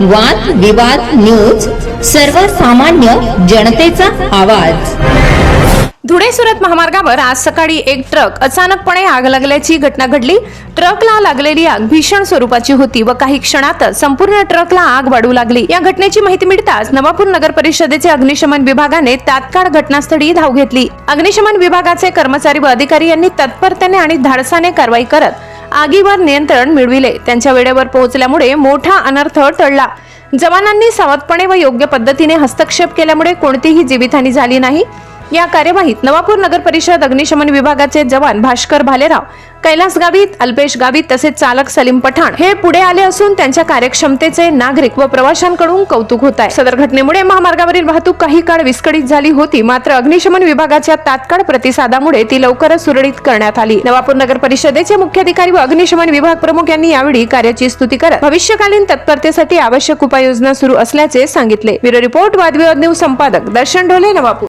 वाद विवाद न्यूज सर्वसामान्य जनतेचा आवाज. धुळे सुरत महामार्गावर आज सकाळी एक ट्रक अचानकपणे आग लागल्याची घटना घडली. ट्रकला लागलेली आग भीषण स्वरूपाची होती व काही क्षणातच संपूर्ण ट्रकला आग वाढू लागली. या घटनेची माहिती मिळताच नवापूर नगर परिषदेचे अग्निशमन विभागाने तात्काळ घटनास्थळी धाव घेतली. अग्निशमन विभागाचे कर्मचारी व अधिकारी यांनी तत्परतेने आणि धाडसाने कारवाई करत आगीवर नियंत्रण मिळविले. त्यांच्या वेळेवर पोहोचल्यामुळे मोठा अनर्थ टळला. जवानांनी सावधपणे व योग्य पद्धतीने हस्तक्षेप केल्यामुळे कोणतीही जीवितहानी झाली नाही. या कार्यवाहीत नवापूर नगर परिषद अग्निशमन विभागाचे जवान भास्कर भालेराव कैलास गावित अल्पेश गावित तसेच चालक सलीम पठाण हे पुढे आले असून त्यांच्या कार्यक्षमतेचे नागरिक व प्रवाशांकडून कौतुक होत आहे. सदर घटनेमुळे महामार्गावरील वाहतूक काही काळ विस्कळीत झाली होती मात्र अग्निशमन विभागाच्या तात्काळ प्रतिसादामुळे ती लवकरच सुरळीत करण्यात आली. नवापूर नगर परिषदेचे मुख्याधिकारी व अग्निशमन विभाग प्रमुख यांनी यावेळी कार्याची स्तुती करत भविष्यकालीन तत्परतेसाठी आवश्यक उपाययोजना सुरू असल्याचे सांगितले. ब्युरो रिपोर्ट वादविवाद न्यूज संपादक दर्शन ढोले नवापूर.